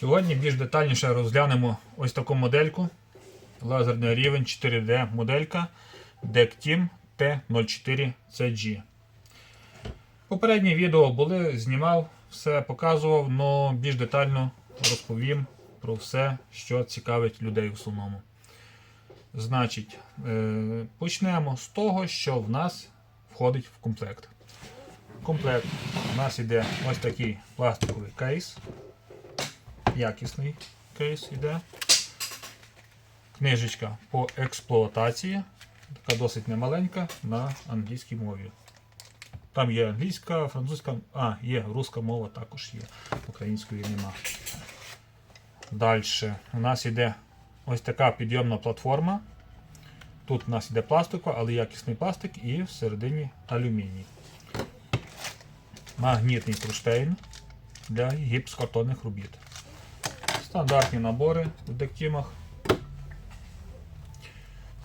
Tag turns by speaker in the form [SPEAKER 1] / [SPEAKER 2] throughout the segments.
[SPEAKER 1] Сьогодні більш детальніше розглянемо ось таку модельку. Лазерний рівень 4D моделька DECTIM T04CG. Попереднє відео були, знімав, все показував, але більш детально розповім про все, що цікавить людей в основному. Значить, е, почнемо з того, що в нас входить в комплект. Комплект у нас йде ось такий пластиковий кейс. Якісний кейс йде. Книжечка по експлуатації. Така досить немаленька на англійській мові. Там є англійська, французька, а, є руська мова також є. Української нема. Далі у нас йде ось така підйомна платформа. Тут у нас йде пластикова, але якісний пластик і всередині алюміній. Магнітний кронштейн для гіпскартонних робіт. Стандартні набори в дектімах.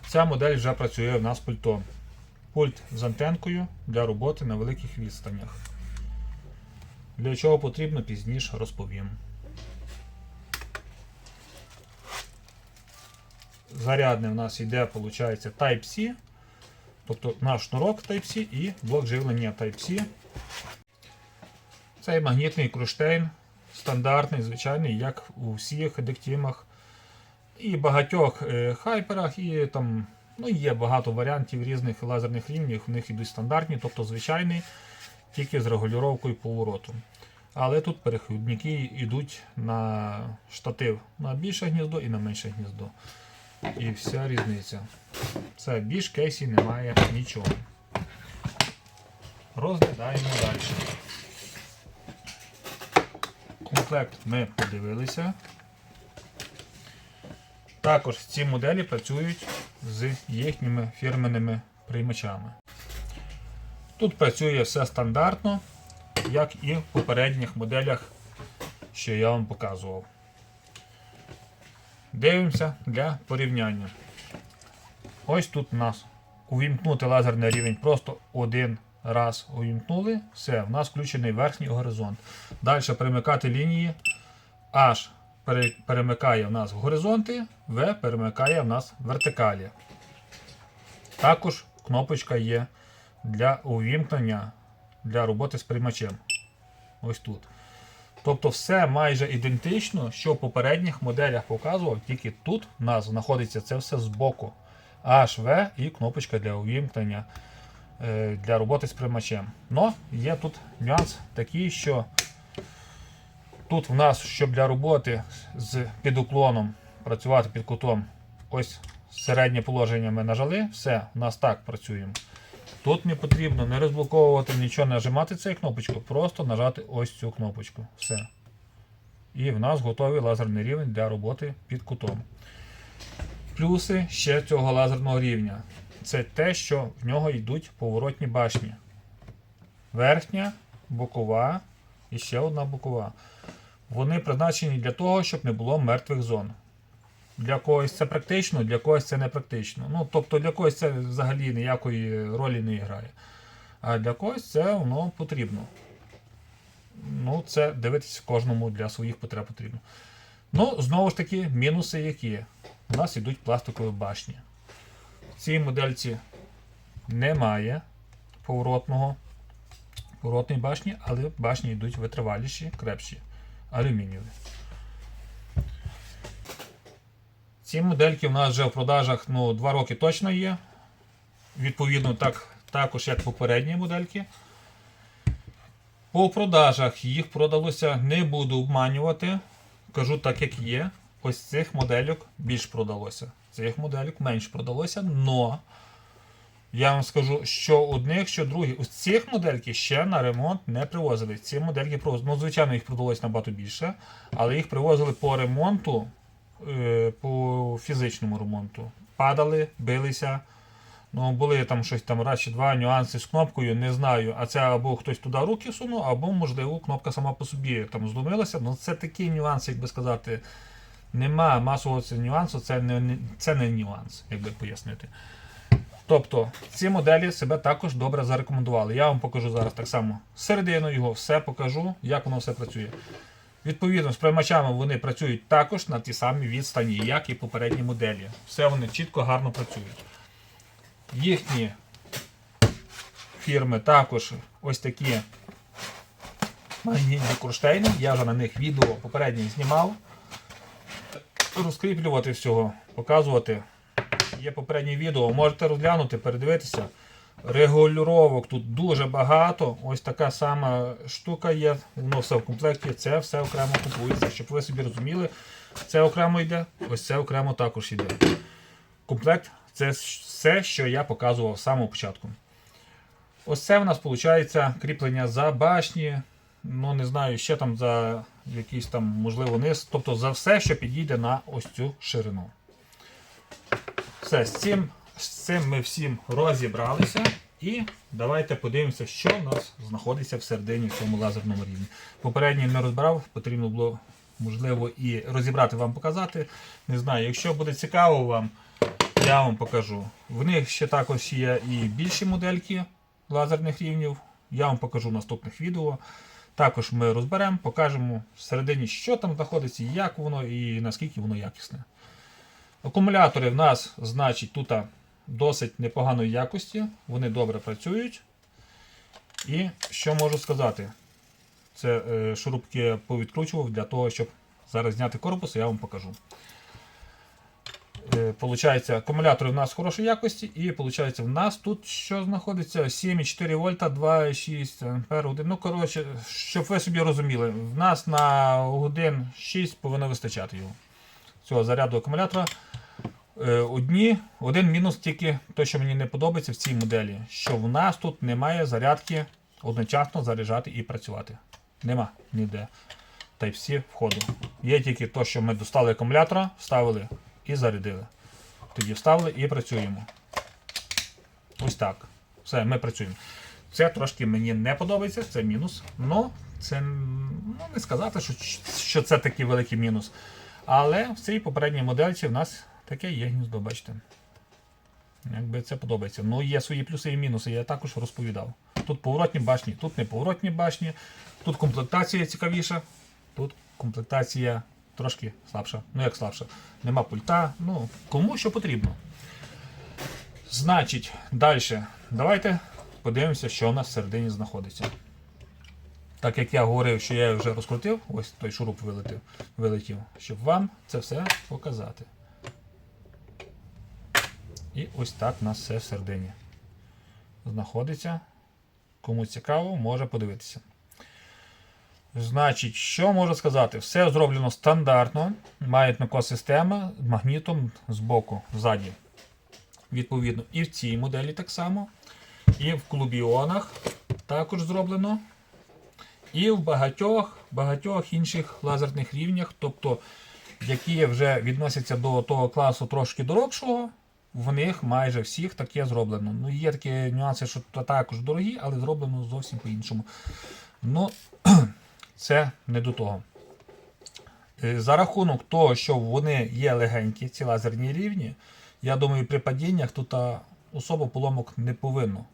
[SPEAKER 1] Ця модель вже працює в нас пультом. Пульт з антенкою для роботи на великих відстанях. Для чого потрібно пізніше розповім. Зарядне в нас йде, виходить, Type-C, тобто наш шнурок Type-C і блок живлення Type-C. Цей магнітний кронштейн стандартний, звичайний, як у всіх дектімах. І багатьох е, хайперах, і там ну, є багато варіантів різних лазерних рівнів, в них йдуть стандартні, тобто звичайний, тільки з регулювання повороту. Але тут перехідники йдуть на штатив на більше гніздо і на менше гніздо. І вся різниця. Це більш кейсі немає нічого. Розглядаємо далі. Комплект ми подивилися. Також ці моделі працюють з їхніми фірменними приймачами. Тут працює все стандартно, як і в попередніх моделях, що я вам показував. Дивимося для порівняння. Ось тут у нас увімкнути лазерний рівень просто один раз увімкнули. Все, в нас включений верхній горизонт. Далі перемикати лінії H перемикає в нас в горизонти, V перемикає в нас в вертикалі. Також кнопочка є для увімкнення для роботи з приймачем. Ось тут. Тобто все майже ідентично, що в попередніх моделях показував, тільки тут у нас знаходиться це все збоку. HV і кнопочка для увімкнення для роботи з приймачем. Но є тут нюанс такий, що тут в нас, щоб для роботи з під уклоном працювати під кутом, ось середнє положення ми нажали, все, у нас так працюємо. Тут не потрібно не розблоковувати, нічого не нажимати цією кнопочку, просто нажати ось цю кнопочку. Все. І в нас готовий лазерний рівень для роботи під кутом. Плюси ще цього лазерного рівня. Це те, що в нього йдуть поворотні башні. Верхня, бокова і ще одна бокова. Вони призначені для того, щоб не було мертвих зон. Для когось це практично, для когось це не практично. Ну, тобто для когось це взагалі ніякої ролі не грає. А для когось це воно потрібно. Ну, це дивитися кожному для своїх потреб потрібно. Ну, знову ж таки, мінуси які. У нас йдуть пластикові башні. Цій модельці немає поворотного, поворотної башні, але башні йдуть витриваліші, крепші, алюмінієві. Ці модельки в нас вже в продажах ну, 2 роки точно є. Відповідно, так, також як попередні модельки. По продажах їх продалося, не буду обманювати. Кажу так, як є. Ось цих модельок більш продалося. Цих модельок менш продалося, но я вам скажу, що одних, що другі. Ось цих модельки ще на ремонт не привозили. Ці модельки привозили. Ну, звичайно, їх продалося набагато більше, але їх привозили по ремонту, е, по фізичному ремонту. Падали, билися. Ну, були там щось там раз чи два нюанси з кнопкою, не знаю. А це або хтось туди руки сунув, або, можливо, кнопка сама по собі там зломилася. Ну, це такий нюанс, як би сказати. Нема масового нюансу, це не, це не нюанс, як би пояснити. Тобто, ці моделі себе також добре зарекомендували. Я вам покажу зараз так само середину його, все покажу, як воно все працює. Відповідно, з приймачами вони працюють також на ті самі відстані, як і попередні моделі. Все вони чітко, гарно працюють. Їхні фірми також ось такі магнітні кронштейни. Я вже на них відео попереднє знімав. Розкріплювати всього, показувати. Є попереднє відео, можете розглянути, передивитися. Регулювання тут дуже багато. Ось така сама штука є. Воно все в комплекті. Це все окремо купується. Щоб ви собі розуміли, це окремо йде, ось це окремо також йде. Комплект це все, що я показував з самого початку. Ось це в нас виходить кріплення за башні. Ну, не знаю, ще там за якийсь там, можливо, низ. Тобто за все, що підійде на ось цю ширину. Все, з цим, з цим ми всім розібралися. І давайте подивимося, що в нас знаходиться всередині в цьому лазерному рівні. Попередній не розбирав, потрібно було, можливо, і розібрати вам показати. Не знаю, якщо буде цікаво вам, я вам покажу. В них ще також є і більші модельки лазерних рівнів. Я вам покажу в наступних відео. Також ми розберемо, покажемо всередині, що там знаходиться, як воно і наскільки воно якісне. Акумулятори в нас, значить, тут досить непоганої якості, вони добре працюють. І що можу сказати? Це е, шурупки повідкручував для того, щоб зараз зняти корпус, я вам покажу. Получається, акумулятори в нас хорошої якості, і виходить, в нас тут що знаходиться 7,4 вольта, 2,6 ампер годин. Ну, коротше, щоб ви собі розуміли, в нас на годин 6 повинно вистачати його. Цього заряду акумулятора. Е, Одні, один мінус тільки те, що мені не подобається в цій моделі, що в нас тут немає зарядки одночасно заряджати і працювати. Нема ніде. Type-C входу. Є тільки те, що ми достали акумулятора, вставили і зарядили. Тоді вставили і працюємо. Ось так. Все, ми працюємо. Це трошки мені не подобається, це мінус. Ну, це ну, не сказати, що, що це такий великий мінус. Але в цій попередній модельці в нас таке є гніздо, бачите. Якби це подобається. Ну, є свої плюси і мінуси, я також розповідав. Тут поворотні башні, тут не поворотні башні, тут комплектація цікавіша, тут комплектація трошки слабша. Ну як слабша. Нема пульта, ну, кому що потрібно. Значить, далі. Давайте подивимося, що у нас всередині знаходиться. Так як я говорив, що я вже розкрутив, ось той шуруп вилетів, вилетів, щоб вам це все показати. І ось так у нас все всередині знаходиться. Кому цікаво, може подивитися. Значить, що можу сказати? Все зроблено стандартно. Маятникова система з магнітом з боку, ззаді. Відповідно, і в цій моделі так само. І в клубіонах також зроблено. І в багатьох багатьох інших лазерних рівнях, тобто, які вже відносяться до того класу трошки дорогшого, в них майже всіх таке зроблено. Ну, є такі нюанси, що також дорогі, але зроблено зовсім по-іншому. Ну, це не до того. Е, За рахунок того, що вони є легенькі, ці лазерні рівні, я думаю, при падіннях тут а, особо поломок не повинно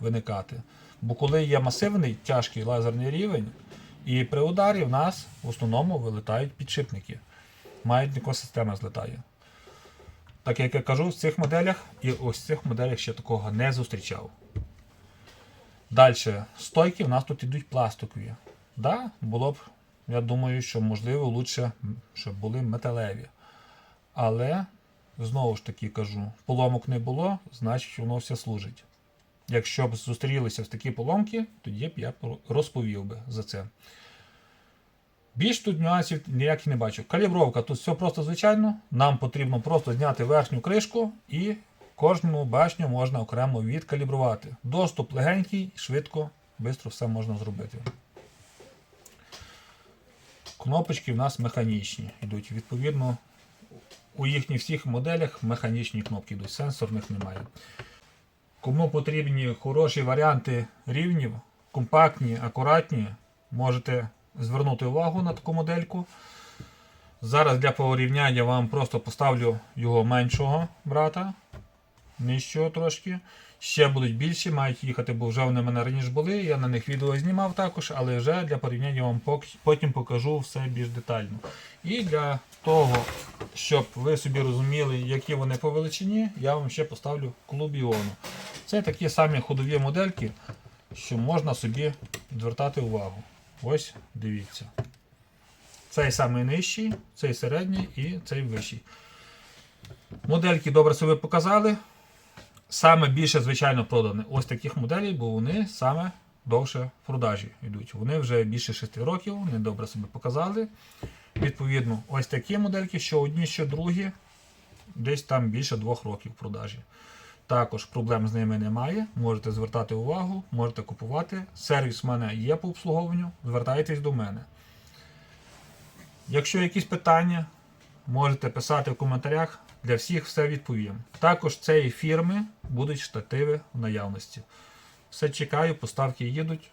[SPEAKER 1] виникати. Бо коли є масивний тяжкий лазерний рівень, і при ударі в нас в основному вилітають підшипники. Маятникова система злітає. Так як я кажу, в цих моделях і ось в цих моделях ще такого не зустрічав. Далі, стойки в нас тут йдуть пластикові. Да, було б, я думаю, що можливо лучше, щоб були металеві. Але, знову ж таки кажу, поломок не було, значить воно все служить. Якщо б зустрілися в такі поломки, тоді б я розповів би за це. Більш тут нюансів ніяких не бачу. Калібровка тут все просто звичайно. Нам потрібно просто зняти верхню кришку і кожну башню можна окремо відкалібрувати. Доступ легенький, швидко, швидко все можна зробити. Кнопочки в нас механічні йдуть. Відповідно, у їхніх всіх моделях механічні кнопки йдуть, сенсорних немає. Кому потрібні хороші варіанти рівнів, компактні, акуратні, можете звернути увагу на таку модельку. Зараз для порівняння вам просто поставлю його меншого брата, нижчого трошки. Ще будуть більші, мають їхати, бо вже вони в мене раніше були. Я на них відео знімав також, але вже для порівняння вам потім покажу все більш детально. І для того, щоб ви собі розуміли, які вони по величині, я вам ще поставлю клуб Іону. Це такі самі ходові модельки, що можна собі звертати увагу. Ось дивіться. Цей самий нижчий, цей середній і цей вищий. Модельки добре собі показали. Саме більше, звичайно, продано ось таких моделей, бо вони саме довше в продажі йдуть. Вони вже більше 6 років, вони добре себе показали. Відповідно, ось такі модельки, що одні, що другі, десь там більше 2 років в продажі. Також проблем з ними немає. Можете звертати увагу, можете купувати. Сервіс в мене є по обслуговуванню. Звертайтесь до мене. Якщо якісь питання, можете писати в коментарях. Для всіх все відповім. Також цієї фірми будуть штативи в наявності. Все чекаю, поставки їдуть.